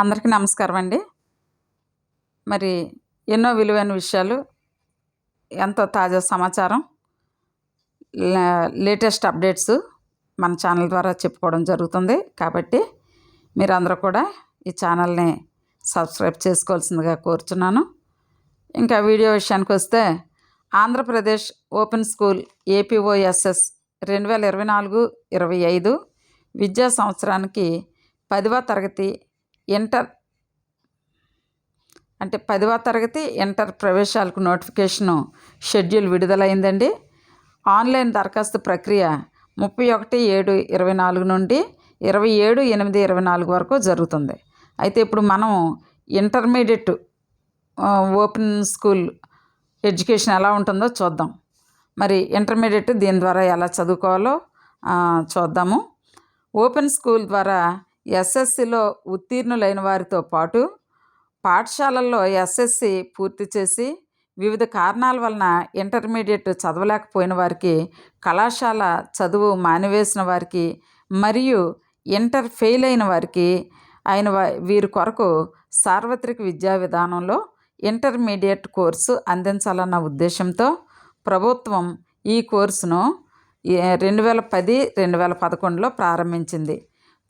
అందరికీ నమస్కారం అండి. మరి ఎన్నో విలువైన విషయాలు ఎంతో తాజా సమాచారం లేటెస్ట్ అప్డేట్స్ మన ఛానల్ ద్వారా చెప్పుకోవడం జరుగుతుంది. కాబట్టి మీరందరూ కూడా ఈ ఛానల్ని సబ్స్క్రైబ్ చేసుకోవాల్సిందిగా కోరుచున్నాను. ఇంకా వీడియో విషయానికి వస్తే ఆంధ్రప్రదేశ్ ఓపెన్ స్కూల్ ఏపీఓఎస్ఎస్ రెండు వేల ఇరవై నాలుగు ఇరవై ఐదు విద్యా సంవత్సరానికి పదవ తరగతి ఇంటర్ అంటే పదవ తరగతి ఇంటర్ ప్రవేశాలకు నోటిఫికేషను షెడ్యూల్ విడుదలైందండి. ఆన్లైన్ దరఖాస్తు ప్రక్రియ ముప్పై ఒకటి ఏడు ఇరవై నాలుగు నుండి ఇరవై ఏడు ఎనిమిది ఇరవై నాలుగు వరకు జరుగుతుంది. అయితే ఇప్పుడు మనం ఇంటర్మీడియట్ ఓపెన్ స్కూల్ ఎడ్యుకేషన్ ఎలా ఉంటుందో చూద్దాం. మరి ఇంటర్మీడియట్ దీని ద్వారా ఎలా చదువుకోవాలో చూద్దాము. ఓపెన్ స్కూల్ ద్వారా ఎస్ఎస్సిలో ఉత్తీర్ణులైన వారితో పాటు పాఠశాలల్లో ఎస్ఎస్సి పూర్తి చేసి వివిధ కారణాల వలన ఇంటర్మీడియట్ చదవలేకపోయిన వారికి కళాశాల చదువు మానివేసిన వారికి మరియు ఇంటర్ ఫెయిల్ అయిన వారికి ఆయన వీరి కొరకు సార్వత్రిక విద్యా విధానంలో ఇంటర్మీడియట్ కోర్సు అందించాలన్న ఉద్దేశంతో ప్రభుత్వం ఈ కోర్సును రెండు వేల పది రెండు వేల పదకొండులో ప్రారంభించింది.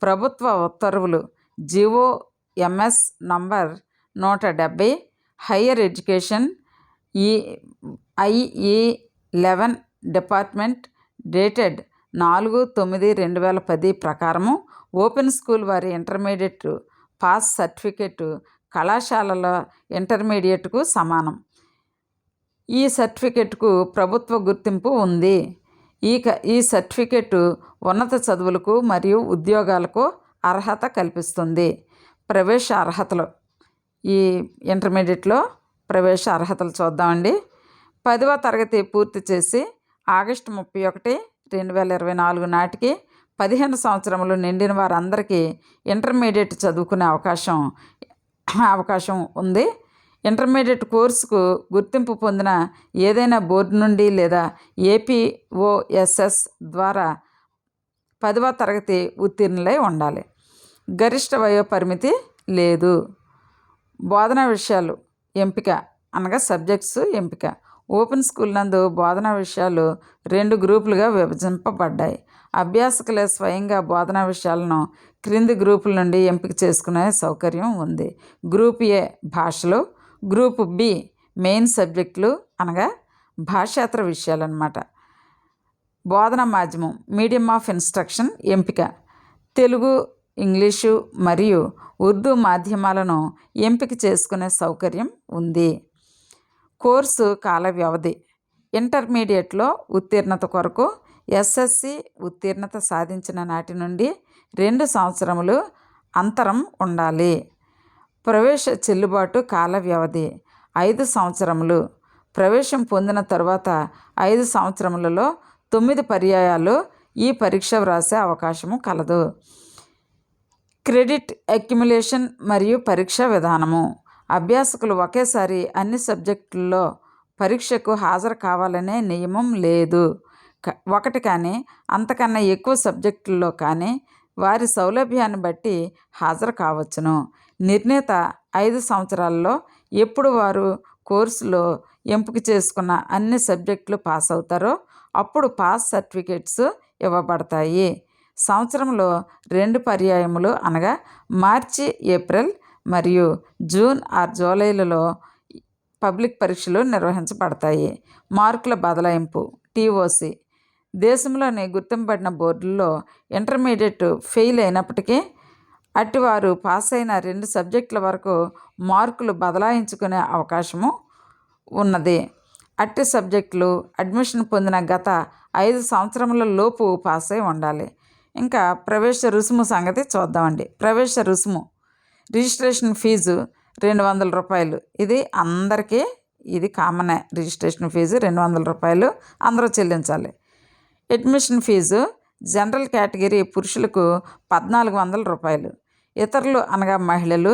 ప్రభుత్వ ఉత్తర్వులు. జివో ఎంఎస్ నంబర్ నూట డెబ్బై. హయ్యర్ ఎడ్యుకేషన్ ఈ ఐఈ లెవెన్ డిపార్ట్మెంట్ డేటెడ్ నాలుగు తొమ్మిది రెండు వేల పది ప్రకారము. ఓపెన్ స్కూల్ వారి ఇంటర్మీడియట్ పాస్ సర్టిఫికెట్ కళాశాలల ఇంటర్మీడియట్కు సమానం. ఈ సర్టిఫికెట్కు ప్రభుత్వ గుర్తింపు ఉంది. ఈ క ఈ సర్టిఫికెట్ ఉన్నత చదువులకు మరియు ఉద్యోగాలకు అర్హత కల్పిస్తుంది. ప్రవేశ అర్హతలు. ఈ ఇంటర్మీడియట్లో ప్రవేశ అర్హతలు చూద్దామండి. పదవ తరగతి పూర్తి చేసి ఆగస్టు ముప్పై ఒకటి రెండు వేల ఇరవై నాలుగు నాటికి పదిహేను సంవత్సరములు నిండిన వారందరికీ ఇంటర్మీడియట్ చదువుకునే అవకాశం అవకాశం ఉంది. ఇంటర్మీడియట్ కోర్సుకు గుర్తింపు పొందిన ఏదైనా బోర్డు నుండి లేదా ఏపీఓఎస్ఎస్ ద్వారా పదవ తరగతి ఉత్తీర్ణులై ఉండాలి. గరిష్ట వయో పరిమితి లేదు. బోధనా విషయాలు ఎంపిక అనగా సబ్జెక్ట్స్ ఎంపిక. ఓపెన్ స్కూల్ నందు బోధనా విషయాలు రెండు గ్రూపులుగా విభజింపబడ్డాయి. అభ్యాసకులే స్వయంగా బోధనా విషయాలను క్రింది గ్రూపుల నుండి ఎంపిక చేసుకునే సౌకర్యం ఉంది. గ్రూప్ ఏ భాషలు గ్రూప్ బి మెయిన్ సబ్జెక్టులు అనగా భాషాతర విషయాలన్నమాట. బోధన మాధ్యమం మీడియం ఆఫ్ ఇన్స్ట్రక్షన్ ఎంపిక. తెలుగు ఇంగ్లీషు మరియు ఉర్దూ మాధ్యమాలను ఎంపిక చేసుకునే సౌకర్యం ఉంది. కోర్సు కాల వ్యవధి. ఇంటర్మీడియట్లో ఉత్తీర్ణత కొరకు ఎస్ఎస్సి ఉత్తీర్ణత సాధించిన నాటి నుండి రెండు సంవత్సరములు అంతరం ఉండాలి. ప్రవేశ చెల్లుబాటు కాల వ్యవధి ఐదు సంవత్సరములు. ప్రవేశం పొందిన తర్వాత ఐదు సంవత్సరములలో తొమ్మిది పర్యాయాలు ఈ పరీక్ష వ్రాసే అవకాశము కలదు. క్రెడిట్ అక్యుములేషన్ మరియు పరీక్ష విధానము. అభ్యాసకులు ఒకేసారి అన్ని సబ్జెక్టుల్లో పరీక్షకు హాజరు కావాలనే నియమం లేదు. ఒకటి కానీ అంతకన్నా ఎక్కువ సబ్జెక్టుల్లో కానీ వారి సౌలభ్యాన్ని బట్టి హాజరు కావచ్చును. నిర్ణీత ఐదు సంవత్సరాల్లో ఎప్పుడు వారు కోర్సులో ఎంపిక చేసుకున్న అన్ని సబ్జెక్టులు పాస్ అవుతారో అప్పుడు పాస్ సర్టిఫికేట్స్ ఇవ్వబడతాయి. సంవత్సరంలో రెండు పర్యాయములు అనగా మార్చి ఏప్రిల్ మరియు జూన్ ఆర్ జూలైలలో పబ్లిక్ పరీక్షలు నిర్వహించబడతాయి. మార్కుల బదలాయింపు టీఓసి దేశంలోని గుర్తింపబడిన బోర్డుల్లో ఇంటర్మీడియట్ ఫెయిల్ అయినప్పటికీ అట్టివారు పాస్ అయిన రెండు సబ్జెక్టుల వరకు మార్కులు బదలాయించుకునే అవకాశము ఉన్నది. అట్టి సబ్జెక్టులు అడ్మిషన్ పొందిన గత ఐదు సంవత్సరముల లోపు పాస్ అయి ఉండాలి. ఇంకా ప్రవేశ రుసుము సంగతి చూద్దామండి. ప్రవేశ రుసుము రిజిస్ట్రేషన్ ఫీజు రెండు వందల రూపాయలు. ఇది అందరికీ ఇది కామనే. రిజిస్ట్రేషన్ ఫీజు రెండు వందల రూపాయలు అందరూ చెల్లించాలి. అడ్మిషన్ ఫీజు జనరల్ కేటగిరీ పురుషులకు పద్నాలుగు వందల రూపాయలు. ఇతరులు అనగా మహిళలు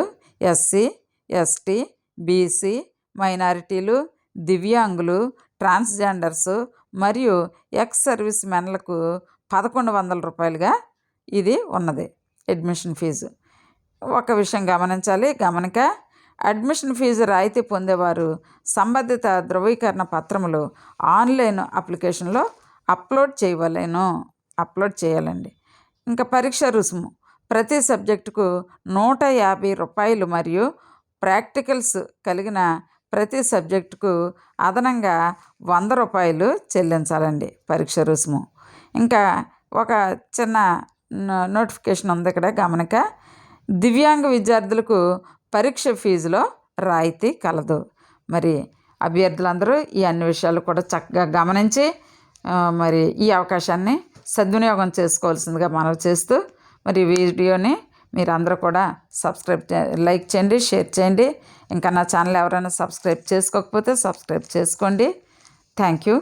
ఎస్సీ ఎస్టీ బీసీ మైనారిటీలు దివ్యాంగులు ట్రాన్స్జెండర్స్ మరియు ఎక్స్ సర్వీస్ మెన్లకు పదకొండు వందల రూపాయలుగా ఇది ఉన్నది అడ్మిషన్ ఫీజు. ఒక విషయం గమనించాలి గమనిక అడ్మిషన్ ఫీజు రాయితీ పొందేవారు సంబంధిత ధృవీకరణ పత్రములు ఆన్లైన్ అప్లికేషన్లో అప్లోడ్ చేయవలేను. అప్లోడ్ చేయాలండి. ఇంకా పరీక్ష రుసుము. ప్రతి సబ్జెక్టుకు నూట యాభై రూపాయలు మరియు ప్రాక్టికల్స్ కలిగిన ప్రతి సబ్జెక్టుకు అదనంగా వంద రూపాయలు చెల్లించాలండి పరీక్ష రుసుము. ఇంకా ఒక చిన్న నో- నోటిఫికేషన్ ఉంది ఇక్కడ గమనిక. దివ్యాంగ విద్యార్థులకు పరీక్ష ఫీజులో రాయితీ కలదు. మరి అభ్యర్థులందరూ ఈ అన్ని విషయాలు కూడా చక్కగా గమనించి మరి ఈ అవకాశాన్ని సద్వినియోగం చేసుకోవాల్సిందిగా మనవి చేస్తూ మరి వీడియోని మీరు అందరూ కూడా సబ్స్క్రైబ్ చే లైక్ చేయండి షేర్ చేయండి. ఇంకా నా ఛానల్ ఎవరైనా సబ్స్క్రైబ్ చేసుకోకపోతే సబ్స్క్రైబ్ చేసుకోండి. Thank you.